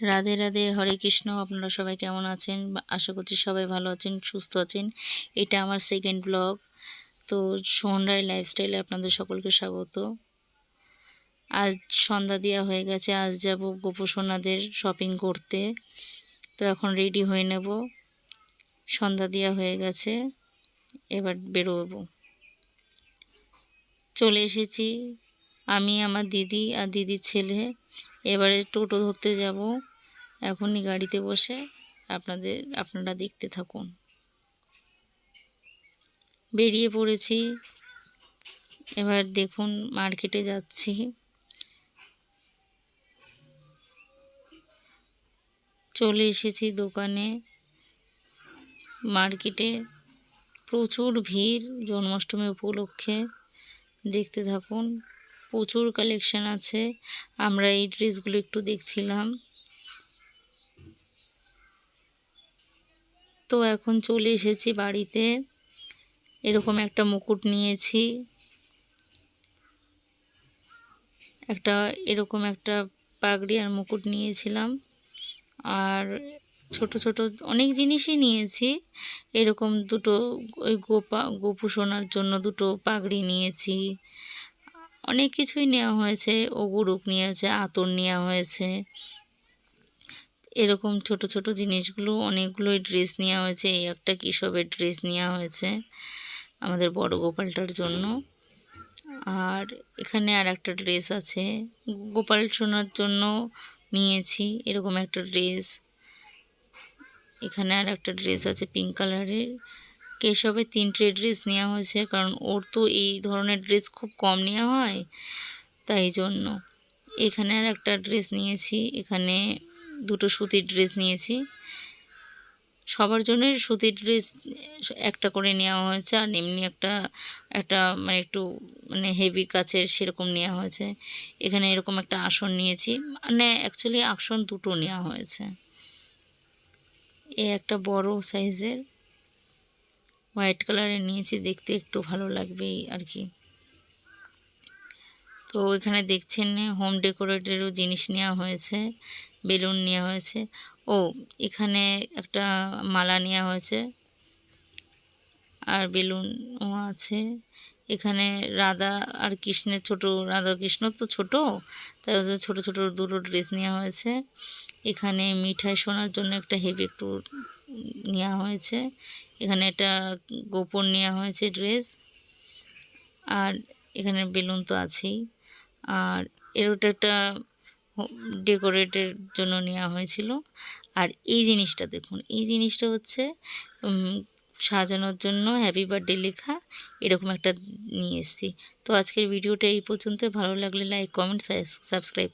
রাধে রাধে, হরে কৃষ্ণ, আপনারা সবাই কেমন আছেন? আশা করছি সবাই ভালো আছেন, সুস্থ আছেন। এটা আমার সেকেন্ড ব্লগ তো সোহন সোহনরাই লাইফস্টাইলে আপনাদের সকলকে স্বাগত। আজ সন্ধ্যা দেওয়া হয়ে গেছে, আজ যাব গোপসোনাদের শপিং করতে। তো এখন রেডি হয়ে নেব। সন্ধ্যা দেওয়া হয়ে গেছে, এবার বেরোবো। চলে এসেছি। আমি, আমার দিদি আর দিদির ছেলে এবারে টোটো ধরতে যাব। এখনই গাড়িতে বসে আপনাদের, আপনারা দেখতে থাকুন। বেরিয়ে পড়েছি। এবার দেখুন মার্কেটে যাচ্ছি। চলে এসেছি দোকানে। মার্কেটে প্রচুর ভিড়, জন্মাষ্টমী উপলক্ষে। দেখতে থাকুন। প্রচুর কালেকশান আছে। আমরা এই ড্রেসগুলো একটু দেখছিলাম। তো এখন চলে এসেছি বাড়িতে। এরকম একটা মুকুট নিয়েছি। একটা এরকম একটা পাগড়ি আর মুকুট নিয়েছিলাম। আর ছোট ছোট অনেক জিনিসই নিয়েছি। এরকম দুটো ওই গোপা, গোপু সোনার জন্য দুটো পাগড়ি নিয়েছি। অনেক কিছুই নেওয়া হয়েছে। ওগুরুক নিয়েছে, আতর নেওয়া হয়েছে। এরকম ছোট ছোট জিনিসগুলো, অনেকগুলোই ড্রেস নেওয়া হয়েছে। এই একটা কৃষকের ড্রেস নেওয়া হয়েছে আমাদের বড় গোপালটার জন্য। আর এখানে আর একটা ড্রেস আছে। গোপাল সোনার জন্য নিয়েছি এরকম একটা ড্রেস। এখানে আর একটা ড্রেস আছে পিঙ্ক কালারের। কেশবের তিনটে ড্রেস নেওয়া হয়েছে, কারণ ওর তো এই ধরনের ড্রেস খুব কম নেওয়া হয়, তাই জন্য। এখানে আর একটা ড্রেস নিয়েছি, এখানে দুটো সুতির ড্রেস নিয়েছি। সবার জন্যই সুতির ড্রেস একটা করে নেওয়া হয়েছে, আর এমনি একটা একটা মানে একটু মানে হেভি কাছের সেরকম নেওয়া হয়েছে। এখানে এরকম একটা আসন নিয়েছি মানে অ্যাকচুয়ালি আসন দুটো নেওয়া হয়েছে। এ একটা বড় সাইজের হোয়াইট কালারের নিয়েছি, দেখতে একটু ভালো লাগবেই আর কি। তো এখানে দেখছেন, হোম ডেকোরেটেরও জিনিস নেওয়া হয়েছে, বেলুন নেওয়া হয়েছে। ও, এখানে একটা মালা নেওয়া হয়েছে আর বেলুনও আছে। এখানে রাধা আর কৃষ্ণের ছোট, রাধা কৃষ্ণ তো ছোট, তাই ওদের ছোটো ছোটো দুটো ড্রেস নেওয়া হয়েছে। এখানে মিঠাই শোনার জন্য একটা হেভি একটু নেওয়া হয়েছে। এখানে একটা গোপন নেওয়া হয়েছে ড্রেস। আর এখানে বেলুন তো আছেই। আর এর ওটা একটা ডেকোরেটের জন্য নেওয়া হয়েছিল। আর এই জিনিসটা দেখুন, এই জিনিসটা হচ্ছে সাজানোর জন্য হ্যাপি বার্থডে লেখা এরকম একটা নিয়ে এসেছি। তো আজকের ভিডিওটা এই পর্যন্ত ভালো লাগলে লাইক, কমেন্ট, সাবস্ক্রাইব